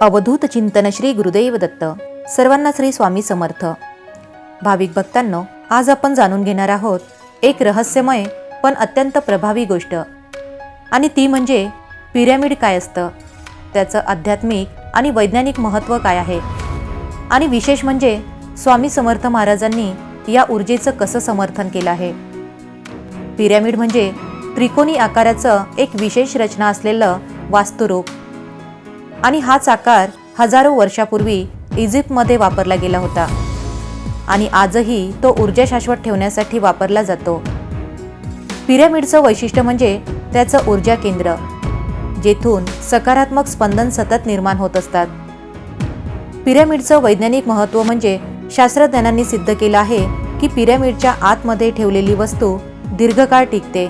अवधूत चिंतन श्री गुरुदेव दत्त. सर्वांना श्री स्वामी समर्थ. भाविक भक्तांनो आज आपण जाणून घेणार आहोत एक रहस्यमय पण अत्यंत प्रभावी गोष्ट. आणि ती म्हणजे पिरॅमिड काय असतं? त्याचं आध्यात्मिक आणि वैज्ञानिक महत्त्व काय आहे? आणि विशेष म्हणजे स्वामी समर्थ महाराजांनी या ऊर्जेचं कसं समर्थन केलं आहे? पिरॅमिड म्हणजे त्रिकोणी आकाराचं एक विशेष रचना असलेलं वास्तुरूप. आणि हाच आकार हजारो वर्षापूर्वी इजिप्तमध्ये वापरला गेला होता. आणि आजही तो ऊर्जा शाश्वत ठेवण्यासाठी वापरला जातो. पिरॅमिडचं वैशिष्ट्य म्हणजे त्याचं ऊर्जा केंद्र जेथून सकारात्मक स्पंदन सतत निर्माण होत असतात. पिरॅमिडचं वैज्ञानिक महत्त्व म्हणजे शास्त्रज्ञांनी सिद्ध केलं आहे की पिरॅमिडच्या आतमध्ये ठेवलेली वस्तू दीर्घकाळ टिकते.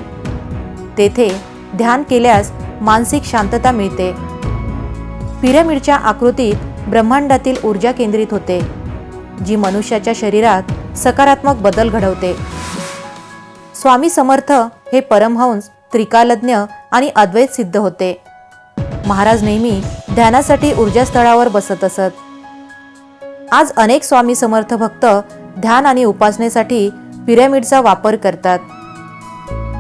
तेथे ध्यान केल्यास मानसिक शांतता मिळते. पिरॅमिडच्या आकृतीत ब्रह्मांडातील ऊर्जा केंद्रित होते जी मनुष्याच्या शरीरात सकारात्मक बदल घडवते. स्वामी समर्थ हे परमहंस त्रिकालज्ञ आणि अद्वैत सिद्ध होते. महाराज नेहमी ध्यानासाठी ऊर्जास्थळावर बसत असत. आज अनेक स्वामी समर्थ भक्त ध्यान आणि उपासनेसाठी पिरॅमिडचा वापर करतात.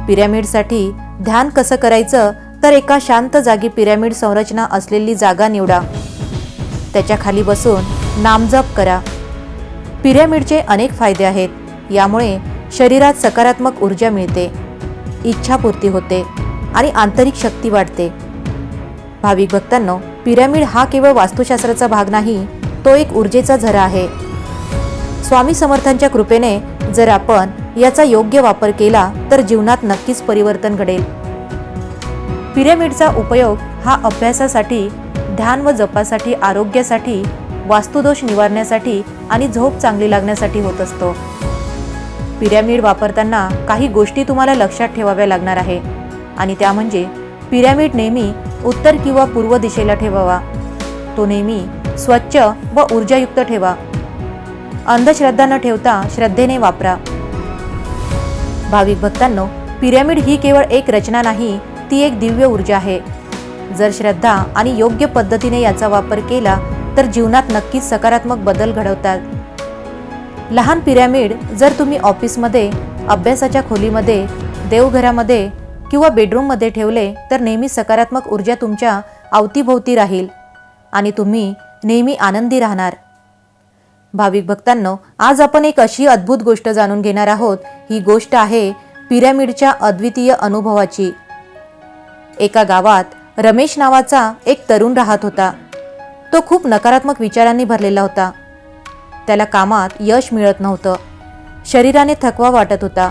पिरॅमिडसाठी ध्यान कसं करायचं तर एका शांत जागी पिरॅमिड संरचना असलेली जागा निवडा. त्याच्याखाली बसून नामजप करा. पिरॅमिडचे अनेक फायदे आहेत. यामुळे शरीरात सकारात्मक ऊर्जा मिळते. इच्छापूर्ती होते आणि आंतरिक शक्ती वाढते. भाविक भक्तांनो पिरॅमिड हा केवळ वास्तुशास्त्राचा भाग नाही तो एक ऊर्जेचा झरा आहे. स्वामी समर्थांच्या कृपेने जर आपण याचा योग्य वापर केला तर जीवनात नक्कीच परिवर्तन घडेल. पिरॅमिडचा उपयोग हा अभ्यासासाठी ध्यान व जपासाठी आरोग्यासाठी वास्तुदोष निवारण्यासाठी आणि झोप चांगली लागण्यासाठी होत असतो. पिरॅमिड वापरताना काही गोष्टी तुम्हाला लक्षात ठेवाव्या लागणार आहे आणि त्या म्हणजे पिरॅमिड नेहमी उत्तर किंवा पूर्व दिशेला ठेवावा. तो नेहमी स्वच्छ व ऊर्जायुक्त ठेवा. अंधश्रद्धा न ठेवता श्रद्धेने वापरा. भाविक भक्तांनो पिरॅमिड ही केवळ एक रचना नाही ती एक दिव्य ऊर्जा आहे. जर श्रद्धा आणि योग्य पद्धतीने याचा वापर केला तर जीवनात नक्कीच सकारात्मक बदल घडवतात. लहान पिरॅमिड जर तुम्ही ऑफिसमध्ये अभ्यासाच्या खोलीमध्ये देवघरामध्ये किंवा बेडरूममध्ये ठेवले तर नेहमी सकारात्मक ऊर्जा तुमच्या अवतीभोवती राहील आणि तुम्ही नेहमी आनंदी राहणार. भाविक भक्तांनो आज आपण एक अशी अद्भुत गोष्ट जाणून घेणार आहोत. ही गोष्ट आहे पिरॅमिडच्या अद्वितीय अनुभवाची. एका गावात रमेश नावाचा एक तरुण राहत होता. तो खूप नकारात्मक विचारांनी भरलेला होता. त्याला कामात यश मिळत नव्हतं. शरीराने थकवा वाटत होता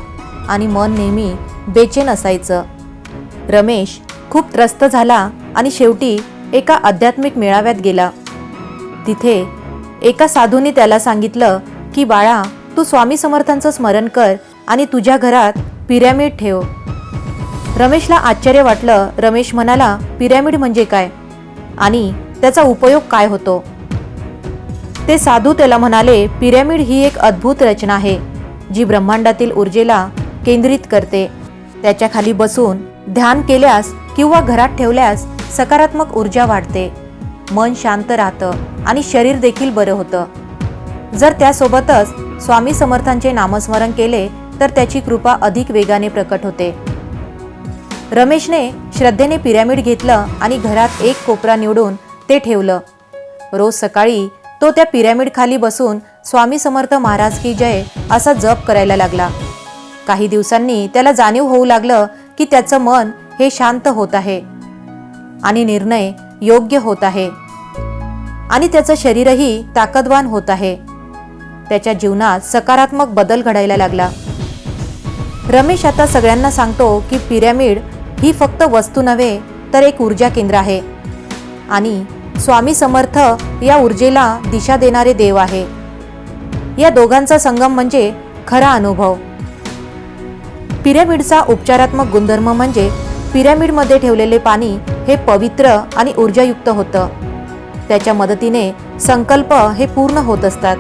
आणि मन नेहमी बेचेन असायचं. रमेश खूप त्रस्त झाला आणि शेवटी एका आध्यात्मिक मेळाव्यात गेला. तिथे एका साधूने त्याला सांगितलं की बाळा तू स्वामी समर्थांचं स्मरण कर आणि तुझ्या घरात पिरॅमिड ठेव. रमेशला आश्चर्य वाटलं रमेश म्हणाला पिरॅमिड म्हणजे काय? आणि त्याचा उपयोग काय होतो? ते साधू त्याला म्हणाले पिरॅमिड ही एक अद्भुत रचना आहे जी ब्रह्मांडातील ऊर्जेला केंद्रित करते. त्याच्याखाली बसून ध्यान केल्यास किंवा घरात ठेवल्यास सकारात्मक ऊर्जा वाढते. मन शांत राहतं आणि शरीर देखील बरं होतं. जर त्यासोबतच स्वामी समर्थांचे नामस्मरण केले तर त्याची कृपा अधिक वेगाने प्रकट होते. रमेशने श्रद्धेने पिरॅमिड घेतलं आणि घरात एक कोपरा निवडून ते ठेवलं. रोज सकाळी तो त्या पिरॅमिड खाली बसून स्वामी समर्थ महाराज की जय असा जप करायला लागला. काही दिवसांनी त्याला जाणीव होऊ लागलं की त्याचं मन हे शांत होत आहे आणि निर्णय योग्य होत आहे आणि त्याचं शरीरही ताकदवान होत आहे. त्याच्या जीवनात सकारात्मक बदल घडायला लागला. रमेश आता सगळ्यांना सांगतो की पिरॅमिड ही फक्त वस्तू नव्हे तर एक ऊर्जा केंद्र आहे. आणि स्वामी समर्थ या ऊर्जेला दिशा देणारे देव आहे. या दोघांचा संगम म्हणजे खरा अनुभव. पिरॅमिडचा उपचारात्मक गुणधर्म म्हणजे पिरॅमिडमध्ये ठेवलेले पाणी हे पवित्र आणि ऊर्जायुक्त होतं. त्याच्या मदतीने संकल्प हे पूर्ण होत असतात.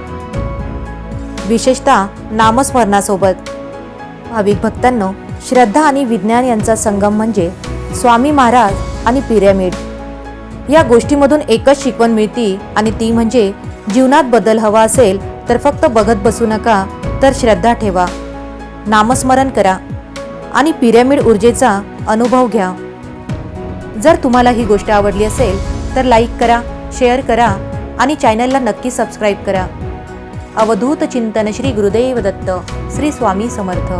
विशेषतः नामस्मरणासोबत. भाविक भक्तांनो श्रद्धा आणि विज्ञान यांचा संगम म्हणजे स्वामी महाराज आणि पिरॅमिड. या गोष्टीमधून एकच शिकवण मिळती आणि ती म्हणजे जीवनात बदल हवा असेल तर फक्त बघत बसू नका तर श्रद्धा ठेवा. नामस्मरण करा आणि पिरॅमिड ऊर्जेचा अनुभव घ्या. जर तुम्हाला ही गोष्ट आवडली असेल तर लाईक करा शेअर करा आणि चॅनलला नक्की सबस्क्राईब करा. अवधूत चिंतन श्री गुरुदेव दत्त श्री स्वामी समर्थ.